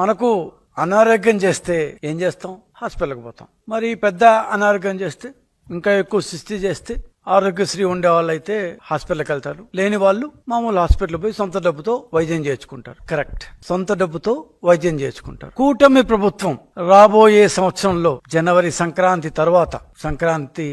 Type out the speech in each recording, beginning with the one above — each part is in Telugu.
మనకు అనారోగ్యం చేస్తే ఏం చేస్తాం? హాస్పిటల్కి పోతాం. మరి పెద్ద అనారోగ్యం చేస్తే ఇంకా ఎక్కువ సృష్టి చేస్తే ఆరోగ్యశ్రీ ఉండే వాళ్ళు అయితే హాస్పిటల్కి వెళ్తారు. లేని వాళ్ళు మామూలు హాస్పిటల్ పోయి సొంత డబ్బుతో వైద్యం చేర్చుకుంటారు కరెక్ట్. సొంత డబ్బుతో వైద్యం చేసుకుంటారు కూటమి ప్రభుత్వం రాబోయే సంవత్సరంలో జనవరి సంక్రాంతి తర్వాత సంక్రాంతి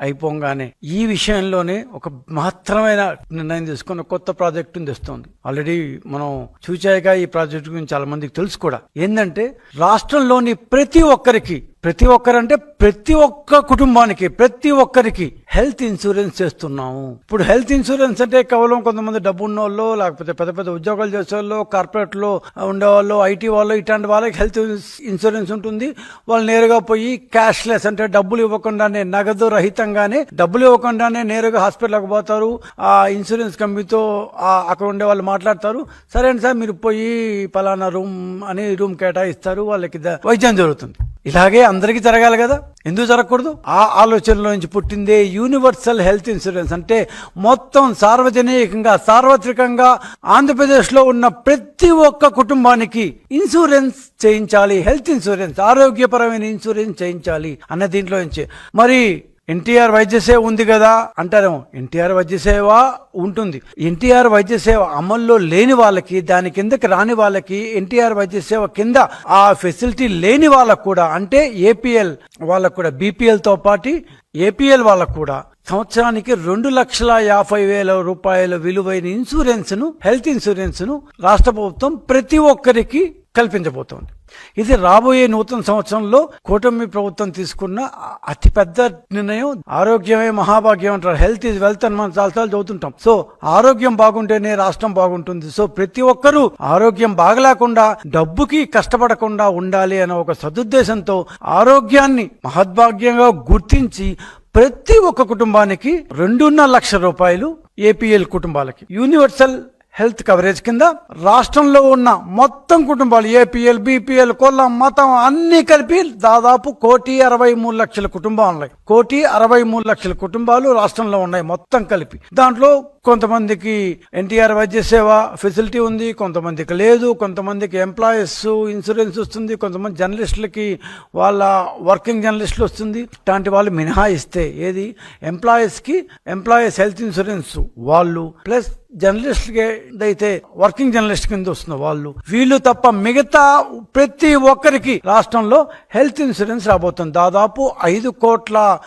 అయిపోగానే ఈ విషయంలోనే ఒక మహత్తరమైన నిర్ణయం తీసుకుని కొత్త ప్రాజెక్టును తెస్తోంది. ఆల్రెడీ మనం చూచాయిగా ఈ ప్రాజెక్టు గురించి చాలా మందికి తెలుసు కూడా. ఏంటంటే రాష్ట్రంలోని ప్రతి ఒక్కరికి ప్రతి ఒక్కరంటే ప్రతి ఒక్క కుటుంబానికి ప్రతి ఒక్కరికి హెల్త్ ఇన్సూరెన్స్ చేస్తున్నాము. ఇప్పుడు హెల్త్ ఇన్సూరెన్స్ అంటే కేవలం కొంతమంది డబ్బు ఉన్న వాళ్ళు లేకపోతే పెద్ద పెద్ద ఉద్యోగాలు చేసే వాళ్ళు కార్పొరేట్లో ఉండేవాళ్ళు ఐటీ వాళ్ళు ఇట్లాంటి వాళ్ళకి హెల్త్ ఇన్సూరెన్స్ ఉంటుంది. వాళ్ళు నేరుగా పోయి క్యాష్ లెస్ అంటే డబ్బులు ఇవ్వకుండానే నగదు రహితంగానే డబ్బులు ఇవ్వకుండానే నేరుగా హాస్పిటల్కి పోతారు. ఆ ఇన్సూరెన్స్ కంపెనీతో అక్కడ ఉండే వాళ్ళు మాట్లాడతారు. సరే సార్ మీరు పోయి పలానా రూమ్ అని రూమ్ కేటాయిస్తారు. వాళ్ళకి ద- వైద్యం జరుగుతుంది. ఇలాగే అందరికీ జరగాలి కదా? ఎందుకు జరగకూడదు? ఆ ఆలోచనలో నుంచి పుట్టిందే యూనివర్సల్ హెల్త్ ఇన్సూరెన్స్. అంటే మొత్తం సార్వజనికంగా సార్వత్రికంగా ఆంధ్రప్రదేశ్లో ఉన్న ప్రతి ఒక్క కుటుంబానికి ఇన్సూరెన్స్ చేయించాలి. హెల్త్ ఇన్సూరెన్స్ ఆరోగ్యపరమైన ఇన్సూరెన్స్ చేయించాలి అన్న దీంట్లో నుంచి. మరి ఎన్టీఆర్ వైద్య సేవ ఉంది కదా అంటారేమో. ఎన్టీఆర్ వైద్య సేవ ఉంటుంది. ఎన్టీఆర్ వైద్య సేవ అమల్లో లేని వాళ్ళకి దాని కిందకి రాని వాళ్ళకి ఎన్టీఆర్ వైద్య సేవ కింద ఆ ఫెసిలిటీ లేని వాళ్ళకు కూడా అంటే ఏపీఎల్ వాళ్ళకు కూడా బీపీఎల్తో పాటు ఏపీఎల్ వాళ్ళకు కూడా సంవత్సరానికి రెండు లక్షల యాభై వేల రూపాయల విలువైన ఇన్సూరెన్స్ను హెల్త్ ఇన్సూరెన్స్ను రాష్ట్ర ప్రభుత్వం ప్రతి ఒక్కరికి కల్పించబోతోంది. ఇది రాబోయే నూతన సంవత్సరంలో కూటమి ప్రభుత్వం తీసుకున్న అతిపెద్ద నిర్ణయం. ఆరోగ్యమే మహాభాగ్యం అంటారు. హెల్త్ ఇస్ వెల్త్ అని మనం చాలాసార్లు చదువుతుంటాం. సో ఆరోగ్యం బాగుంటేనే రాష్ట్రం బాగుంటుంది. సో ప్రతి ఒక్కరూ ఆరోగ్యం బాగలేకుండా డబ్బుకి కష్టపడకుండా ఉండాలి అనే ఒక సదుద్దేశంతో ఆరోగ్యాన్ని మహద్భాగ్యంగా గుర్తించి ప్రతి ఒక్క కుటుంబానికి రెండున్నర లక్ష రూపాయలు ఏపీఎల్ కుటుంబాలకి. యూనివర్సల్ హెల్త్ కవరేజ్ కింద రాష్ట్రంలో ఉన్న మొత్తం కుటుంబాలు ఏపీఎల్ బీపీఎల్ కులం మతం అన్ని కలిపి దాదాపు కోటి అరవై మూడు లక్షల కుటుంబాలు ఉన్నాయి. కోటి అరవై మూడు లక్షల కుటుంబాలు రాష్ట్రంలో ఉన్నాయి మొత్తం కలిపి. దాంట్లో కొంతమందికి ఎన్టీఆర్ వైద్య సేవ ఫెసిలిటీ ఉంది కొంతమందికి లేదు కొంతమందికి ఎంప్లాయీస్ ఇన్సూరెన్స్ వస్తుంది కొంతమంది జర్నలిస్టులకి వాళ్ళ వర్కింగ్ జర్నలిస్టులు వస్తుంది. ఇట్లాంటి వాళ్ళు మినహాయిస్తే ఏది? ఎంప్లాయీస్కి ఎంప్లాయీస్ హెల్త్ ఇన్సూరెన్స్ వాళ్ళు ప్లస్ జర్నలిస్ట్కి అయితే వర్కింగ్ జర్నలిస్ట్ కింద వస్తున్న వాళ్ళు. వీళ్ళు తప్ప మిగతా ప్రతి ఒక్కరికి రాష్ట్రంలో హెల్త్ ఇన్సూరెన్స్ రాబోతుంది. దాదాపు ఐదు కోట్ల